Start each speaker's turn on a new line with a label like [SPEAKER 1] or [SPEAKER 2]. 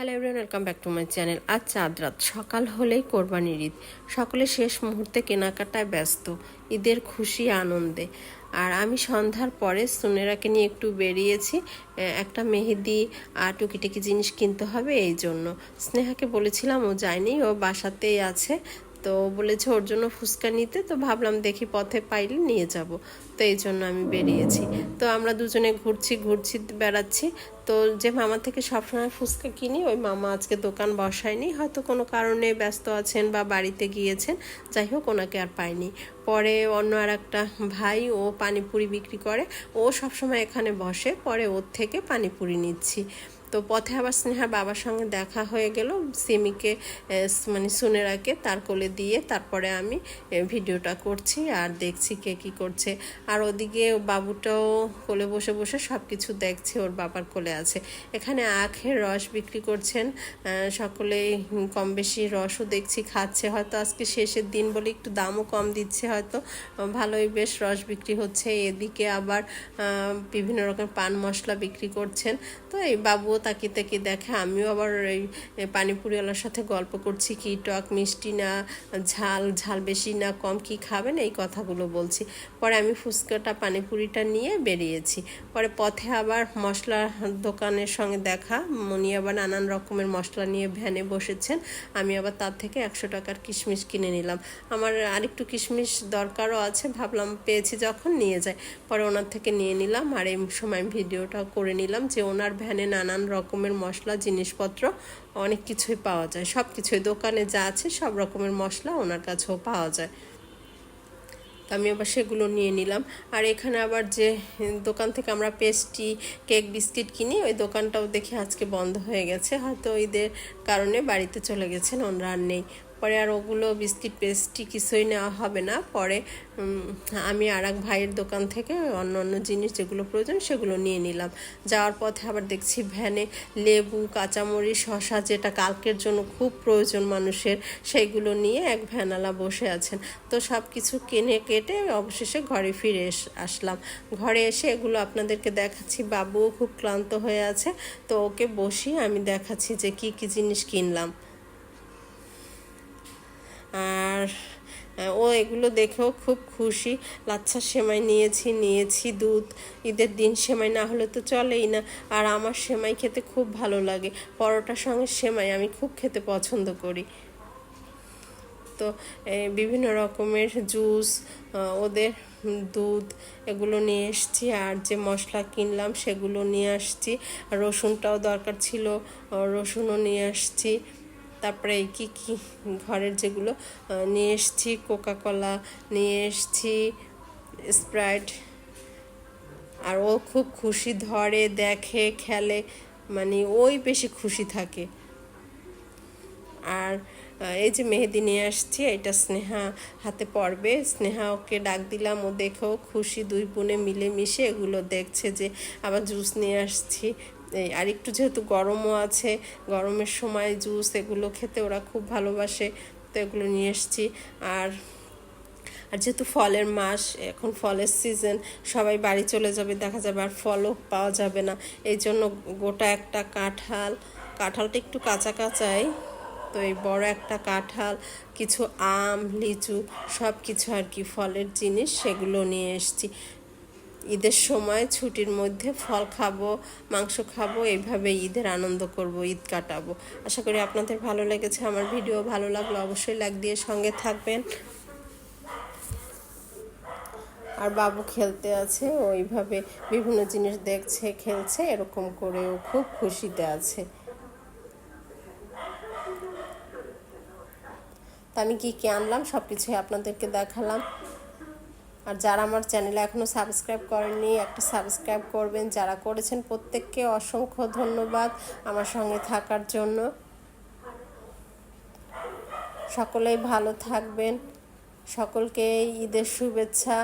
[SPEAKER 1] Hello everyone welcome back to my channel আজ চাঁদ রাত। সকাল হলেই কোরবানির ঈদ। সকলে শেষ মুহূর্তে কেনাকাটায় ব্যস্ত। ঈদের খুশি, আনন্দে। আর আমি সন্ধ্যার পরে সুনেরাকে নিয়ে একটু বেরিয়েছি। একটা মেহেদি আর টুকিটাকি জিনিস কিনতে হবে, এই জন্য। স্নেহাকে বলেছিলাম, ও যায়নি, ও বাসাতেই আছে। তো বলেছে ওর জন্য ফুচকা নিতে, তো ভাবলাম দেখি পথে পাইলে নিয়ে যাব। তো এই জন্য আমি বেরিয়েছি। তো আমরা দুজনে ঘুরছি ঘুরছি, বেড়াচ্ছি। তো যে মামা থেকে সবসময় ফুচকা কিনি, ওই মামা আজকে দোকান বসায়নি। হয়তো কোনো কারণে ব্যস্ত আছেন বা বাড়িতে গিয়েছেন, যাই হোক ওনাকে আর পাইনি। পরে অন্য আর একটা ভাই, ও পানিপুরি বিক্রি করে। ও সবসময় এখানে বসে, পরে ওর থেকে পানিপুরি নিচ্ছি। তো পথে আবার স্নেহার বাবার সঙ্গে দেখা হয়ে গেল। সিমিকে মানে সুনেরাকে তার কোলে দিয়ে তারপরে আমি ভিডিওটা করছি আর দেখছি কে কি করছে। আর ওদিকে বাবুটাও কোলে বসে বসে সব কিছু দেখছে, ওর বাবার কোলে আছে। এখানে আখের রস বিক্রি করছেন সকলেই কম বেশি রসও দেখছি, খাচ্ছে। হয়তো আজকে শেষের দিন বলে একটু দামও কম দিচ্ছে হয়তো। ভালোই বেশ রস বিক্রি হচ্ছে। এদিকে আবার বিভিন্ন রকম পান মশলা বিক্রি করছেন। তো এই বাবুও তাকিয়ে তাকিয়ে দেখে, আমিও আবার এই পানিপুরিওয়ালার সাথে গল্প করছি, কি টক মিষ্টি না, ঝাল ঝাল বেশি না, কম কি খাবেন, এই কথাগুলো বলছি। পরে আমি ফুচকাটা, পানিপুরিটা নিয়ে বেরিয়েছি। পরে পথে আবার মশলা দোকানের সঙ্গে দেখা উনি আবার নানান রকমের মশলা নিয়ে ভ্যানে বসেছেন, আমি আবার তার থেকে একশো টাকার কিশমিশ কিনে নিলাম। আমার আরেকটু কিশমিশ দরকারও আছে, ভাবলাম পেয়েছি যখন, নিয়ে যাই। পরে ওনার থেকে নিয়ে নিলাম, আর এই সময় ভিডিওটা করে নিলাম যে ওনার ভ্যানে নানান রকমের মশলা, জিনিসপত্র, অনেক কিছুই পাওয়া যায়। সব কিছুই দোকানে যা আছে সব রকমের মশলা ওনার কাছেও পাওয়া যায়। তো আমি আবার সেগুলো নিয়ে নিলাম। আর এখানে আবার যে দোকান থেকে আমরা পেস্ট্রি, কেক, বিস্কিট কিনি, ওই দোকানটাও দেখি আজকে বন্ধ হয়ে গেছে। হয়তো ওইদের কারণে বাড়িতে চলে গেছেন, ওনারা আর নেই। পরে আর ওগুলো বিস্কিট পেস্টি কিছুই নেওয়া হবে না। পরে আমি আর এক ভাইয়ের দোকান থেকে অন্য অন্য জিনিস যেগুলো প্রয়োজন সেগুলো নিয়ে নিলাম। যাওয়ার পথে আবার দেখছি ভ্যানে লেবু, কাঁচামরিচ শশা যেটা কালকের জন্য খুব প্রয়োজন মানুষের, সেইগুলো নিয়ে এক ভ্যানালা বসে আছেন। তো সব কিছু কিনে কেটে অবশেষে ঘরে ফিরে আসলাম। ঘরে এসে এগুলো আপনাদেরকে দেখাচ্ছি। বাবুও খুব ক্লান্ত হয়ে আছে। তো ওকে বসিয়ে আমি দেখাচ্ছি যে কি কি জিনিস কিনলাম। আর ও এগুলো দেখেও খুব খুশি। লাচ্ছা সেমাই নিয়েছি নিয়েছি দুধ। ঈদের দিন সেমাই না হলে তো চলেই না। আর আমার সেমাই খেতে খুব ভালো লাগে। পরোটার সঙ্গে সেমাই আমি খুব খেতে পছন্দ করি। তো বিভিন্ন রকমের জুস ওদের দুধ এগুলো নিয়ে এসছি। আর যে মশলা কিনলাম সেগুলো নিয়ে আসছি। রসুনটাও দরকার ছিল রসুনও নিয়ে আসছি। তারপরে কি কি ঘরের যেগুলো নিয়ে এসছি কোকা কলা নিয়ে এসছি স্প্রাইট আর ও খুব খুশি ধরে, দেখে, খেলে মানে ওই বেশি খুশি থাকে। আর এই যে মেহেদি নিয়ে আসছি, এটা স্নেহা হাতে পড়বে স্নেহা ওকে ডাক দিলাম, ও দেখেও খুশি, দুই বোনে মিলে মিশে এগুলো দেখছে যে, আবার জুস নিয়ে আসছি। আর একটু যেহেতু গরমও আছে, গরমের সময় জুস এগুলো খেতে ওরা খুব ভালোবাসে, তো এগুলো নিয়ে এসছি। আর আর যেহেতু ফলের মাস, এখন ফলের সিজন সবাই বাড়ি চলে যাবে, দেখা যাবে আর ফলও পাওয়া যাবে না। এই জন্য গোটা একটা কাঁঠাল, কাঁঠালটা একটু কাঁচা কাঁচাই, তো এই বড় একটা কাঁঠাল, কিছু আম, লিচু সব কিছু আর কি ফলের জিনিস, সেগুলো নিয়ে এসেছি। ঈদের সময় ছুটির মধ্যে ফল খাব, মাংস খাব এইভাবে ঈদের আনন্দ করব, ঈদ কাটাবো। আশা করি আপনাদের ভালো লেগেছে, আমার ভিডিও ভালো লাগল অবশ্যই লাইক দিয়ে সঙ্গে থাকবেন। আর বাবু খেলতে আছে ওইভাবে বিভিন্ন জিনিস দেখছে, খেলছে, এরকম করে ও খুব খুশিতে আছে। তা আমি কী কী আনলাম? সব কিছুই আপনাদেরকে দেখালাম। আর যারা আমার চ্যানেলে এখনও সাবস্ক্রাইব করেননি, একটা সাবস্ক্রাইব করবেন। যারা করেছেন, প্রত্যেককে অসংখ্য ধন্যবাদ আমার সঙ্গে থাকার জন্য। সকলেই ভালো থাকবেন। সকলকে ঈদের শুভেচ্ছা।